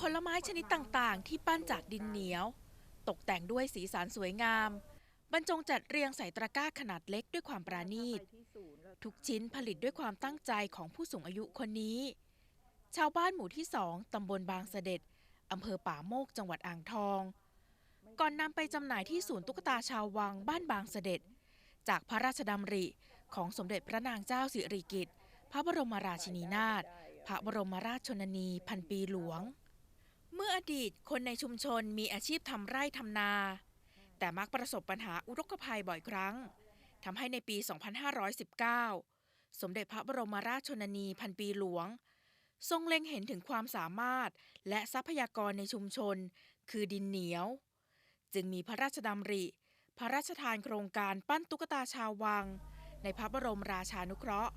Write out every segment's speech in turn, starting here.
ผลไม้ชนิดต่างๆ ที่ปั้นจากดินเหนียว ตกแต่งด้วยสีสันสวยงาม บรรจงจัดเรียงใส่ตะกร้าขนาดเล็กด้วยความปราณีต ทุกชิ้นผลิตด้วยความตั้งใจของผู้สูงอายุคนนี้ ชาวบ้านหมู่ที่สองตำบลบางเสด็จอำเภอป่าโมกจังหวัดอ่างทอง ก่อนนำไปจำหน่ายที่ศูนย์ตุ๊กตาชาววังบ้านบางเสด็จ จากพระราชดำริของสมเด็จพระนางเจ้าสิริกิติ์พระบรมราชินีนาถพระบรมราชชนนีพันปีหลวง เมื่ออดีตคนในชุมชนมีอาชีพทำไร่ทำนา แต่มักประสบปัญหาอุทกภัยบ่อยครั้งทำให้ในปี 2519 สมเด็จพระบรมราชชนนีพันปีหลวง ทรงเล็งเห็นถึงความสามารถและทรัพยากรในชุมชน คือดินเหนียว จึงมีพระราชดำริ พระราชทานโครงการปั้นตุ๊กตาชาววัง ในพระบรมราชานุเคราะห์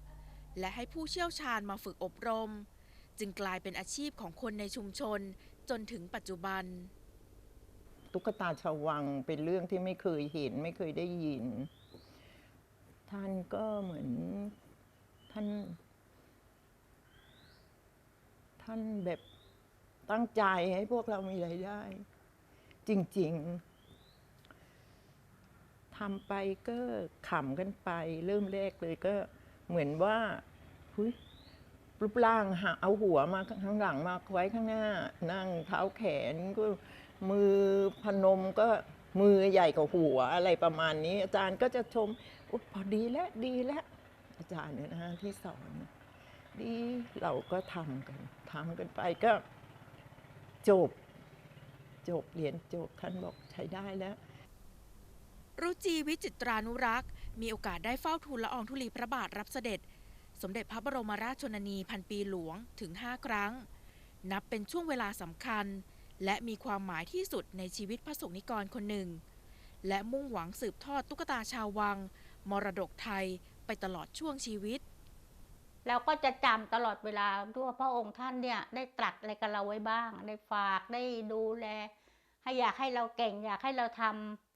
และให้ผู้เชี่ยวชาญมาฝึกอบรม จึงกลายเป็นอาชีพของคนในชุมชน จนถึงปัจจุบัน ตุ๊กตาชาววังเป็นเรื่องที่ไม่เคยเห็นไม่เคยได้ยิน ท่านก็เหมือนท่าน ท่านแบบตั้งใจให้พวกเรามีรายได้ จริง ๆทำไปก็ขำกันไป เริ่มแรกเลยก็เหมือนว่าหุย รูปร่างหาเอาหัวมาข้างหลังมาไว้ข้างหน้า นั่งเท้าแขนก็มือพนมก็มือใหญ่กว่าหัวอะไรประมาณนี้ อาจารย์ก็จะชมอุ๊พอดีแล้วดีแล้วอาจารย์เนี่ยนะฮะที่สอนดีเราก็ทำกันทำกันไปก็จบ จบเรียนจบท่านบอกใช้ได้แล้วรุจีวิจิตรานุรักษ์ มีโอกาสได้เฝ้าทูลละอองธุลีพระบาทรับเสด็จ สมเด็จพระบรมราชชนนีพันปีหลวงถึง 5 ครั้ง นับเป็นช่วงเวลาสำคัญ และมีความหมายที่สุดในชีวิตพระสงฆ์นิกรคนหนึ่ง และมุ่งหวังสืบทอดตุ๊กตาชาววัง มรดกไทยไปตลอดช่วงชีวิตเราก็จะจำตลอดเวลาด้วยพระองค์ท่านเนี่ยได้ตรัสอะไรกับเราไว้บ้าง ได้ฝากได้ดูแล ให้อยากให้เราเก่ง อยากให้เราท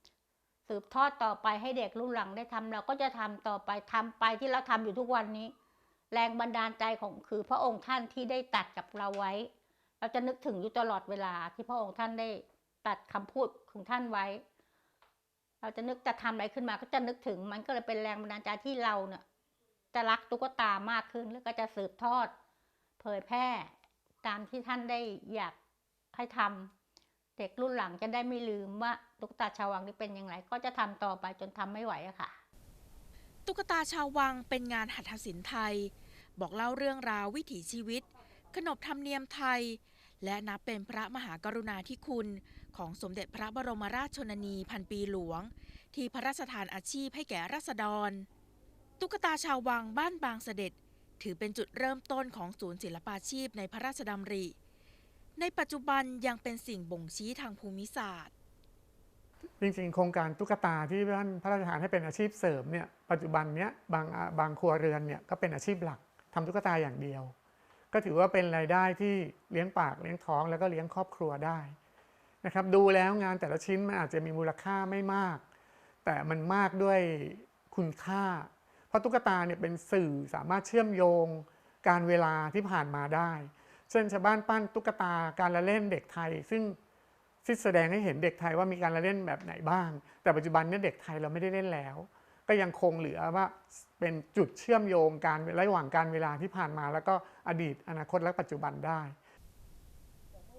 ำสืบทอดต่อไปให้เด็กรุ่นหลังได้ทำเราก็จะทำต่อไปทำไปที่เราทำอยู่ทุกวันนี้ แรงบันดาลใจของคือพระองค์ท่านที่ได้ตัดกับเราไว้ เราจะนึกถึงอยู่ตลอดเวลาที่พระองค์ท่านได้ตัดคำพูดของท่านไว้ เราจะนึกจะทำอะไรขึ้นมา ก็จะนึกถึงมันก็เลยเป็นแรงบันดาลใจที่เราเนี่ยจะรักตุ๊กตามากขึ้นแล้วก็จะสืบทอด เผยแพร่ตามที่ท่านได้อยากให้ทำเด็กรุ่นหลังจะได้ไม่ลืมว่าตุ๊กตาชาววังนี่เป็นอย่างไร ก็จะทำต่อไปจนทำไม่ไหวอะค่ะ ตุ๊กตาชาววังเป็นงานหัตถศิลป์ไทย บอกเล่าเรื่องราววิถีชีวิต ขนบธรรมเนียมไทย และนับเป็นพระมหากรุณาธิคุณของสมเด็จพระบรมราชชนนีพันปีหลวง ที่พระราชทานอาชีพให้แก่ราษฎร ตุ๊กตาชาววังบ้านบางเสด็จ ถือเป็นจุดเริ่มต้นของศูนย์ศิลปาชีพในพระราชดำริ ในปัจจุบันยังเป็นสิ่งบ่งชี้ทางภูมิศาสตร์ จริงๆ โครงการตุ๊กตาที่ท่านพระราชทานให้เป็นอาชีพเสริมเนี่ยปัจจุบันเนี้ยบางบางครัวเรือนเนี่ยก็เป็นอาชีพหลักทำตุ๊กตาอย่างเดียว ก็ถือว่าเป็นรายได้ที่เลี้ยงปากเลี้ยงท้องแล้วก็เลี้ยงครอบครัวได้นะครับดูแล้วงานแต่ละชิ้นมันอาจจะมีมูลค่าไม่มาก แต่มันมากด้วยคุณค่า เพราะตุ๊กตาเนี่ยเป็นสื่อสามารถเชื่อมโยงการเวลาที่ผ่านมาได้ เช่นชาวบ้านปั้นตุ๊กตาการละเล่นเด็กไทย ซึ่ง ที่แสดงให้เห็นเด็กไทยว่ามีการละเล่นแบบไหนบ้าง แต่ปัจจุบันเนี่ยเด็กไทยเราไม่ได้เล่นแล้ว ก็ยังคงเหลือว่าเป็นจุดเชื่อมโยงการระหว่างการเวลาที่ผ่านมา แล้วก็อดีตอนาคตและปัจจุบันได้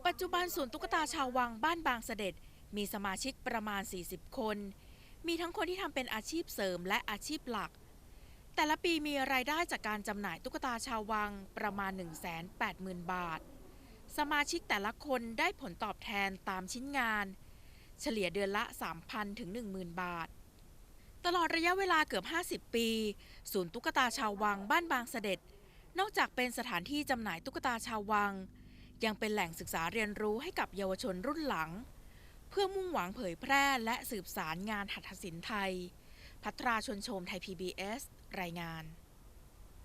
ปัจจุบันศูนย์ตุ๊กตาชาววังบ้านบางเสด็จ มีสมาชิกประมาณ 40 คน มีทั้งคนที่ทำเป็นอาชีพเสริมและอาชีพหลัก แต่ละปีมีรายได้จากการจำหน่ายตุ๊กตาชาววังประมาณ 180,000 บาท สมาชิกแต่ละคนได้ผลตอบแทนตามชิ้นงาน เฉลี่ยเดือนละ 3,000 ถึง 10,000 บาท ตลอดระยะเวลาเกือบ 50 ปี ศูนย์ตุ๊กตาชาววังบ้านบางเสด็จ นอกจากเป็นสถานที่จำหน่ายตุ๊กตาชาววัง ยังเป็นแหล่งศึกษาเรียนรู้ให้กับเยาวชนรุ่นหลัง เพื่อมุ่งหวังเผยแพร่และสืบสารงานหัตถศิลป์ไทย พัทราชนโชมไทย PBS รายงาน